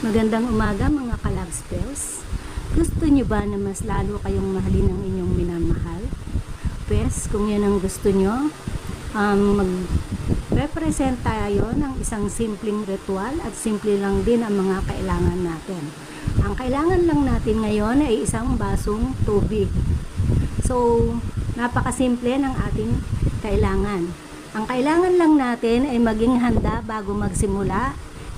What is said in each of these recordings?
Magandang umaga mga kalab spells. Gusto niyo ba na mas lalo kayong mahalin ng inyong minamahal? Pwes, kung yan ang gusto niyo, um, mag-represent tayo ng isang simpleng ritual at simple lang din ang mga kailangan natin. Ang kailangan lang natin ngayon ay isang basong tubig. So, napakasimple ng ating kailangan. Ang kailangan lang natin ay maging handa bago magsimula,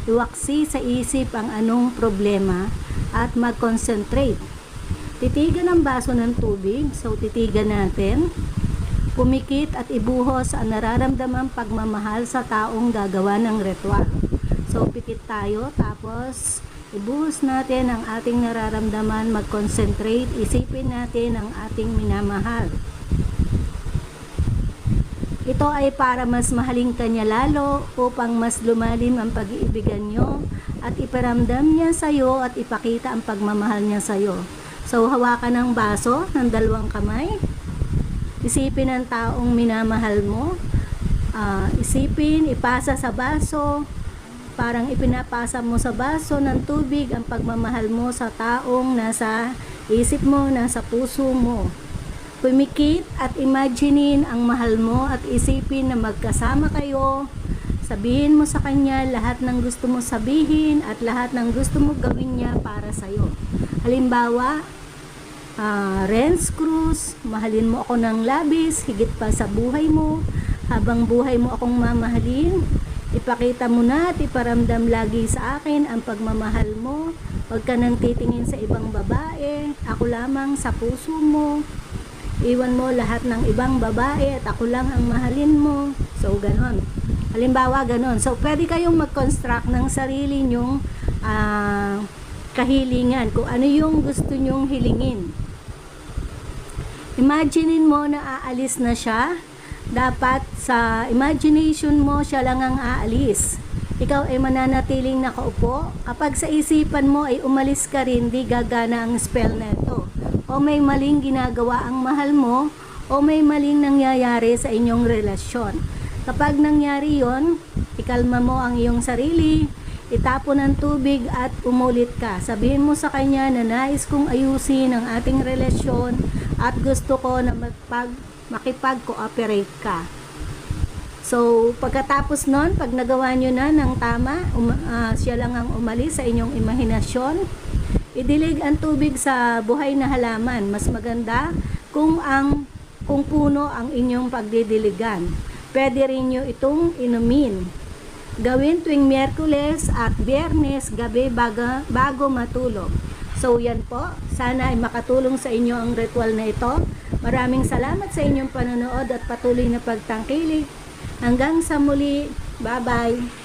iwaksi sa isip ang anong problema at mag-concentrate. Titigan ang baso ng tubig, so titigan natin. Pumikit at ibuhos ang nararamdamang pagmamahal sa taong gagawa ng ritual. So pikit tayo, tapos ibuhos natin ang ating nararamdaman, mag-concentrate, isipin natin ang ating minamahal. Ito ay para mas mahaling kanya lalo upang mas lumalim ang pag-iibigan nyo at iparamdam niya sa iyo at ipakita ang pagmamahal niya sa iyo. So hawakan ng baso ng dalawang kamay. Isipin ang taong minamahal mo. Ah, isipin, ipasa sa baso. Parang ipinapasa mo sa baso ng tubig ang pagmamahal mo sa taong nasa isip mo, nasa puso mo. Pumikit at imaginein ang mahal mo at isipin na magkasama kayo. Sabihin mo sa kanya lahat ng gusto mo sabihin at lahat ng gusto mo gawin niya para sa iyo. Halimbawa, ah, Renz Cruz, mahalin mo ako ng labis, higit pa sa buhay mo. Habang buhay mo akong mamahalin, ipakita mo na at iparamdam lagi sa akin ang pagmamahal mo. Huwag ka nang titingin sa ibang babae, ako lamang sa puso mo. Iwan mo lahat ng ibang babae at ako lang ang mahalin mo. So, ganon. Halimbawa, ganon. So, pwede kayong mag-construct ng sarili nyong ah, kahilingan. Kung ano yung gusto nyong hilingin. Imaginein mo na aalis na siya. Dapat sa imagination mo, siya lang ang aalis. Ikaw ay mananatiling nakaupo. Kapag sa isipan mo ay umalis ka rin, di gagana ang spell na ito o may maling ginagawa ang mahal mo o may maling nangyayari sa inyong relasyon. Kapag nangyari yon, ikalma mo ang iyong sarili, itapon ng tubig at umulit ka. Sabihin mo sa kanya na nais kong ayusin ang ating relasyon at gusto ko na magpag, makipag-cooperate ka. So, pagkatapos nun, pag nagawa nyo na ng tama, um, ah, siya lang ang umalis sa inyong imahinasyon, Idilig ang tubig sa buhay na halaman. Mas maganda kung ang kung puno ang inyong pagdidiligan. Pwede rin nyo itong inumin. Gawin tuwing Miyerkules at Biyernes gabi bago, bago matulog. So yan po, sana ay makatulong sa inyo ang ritual na ito. Maraming salamat sa inyong panonood at patuloy na pagtangkilik. Hanggang sa muli, bye-bye!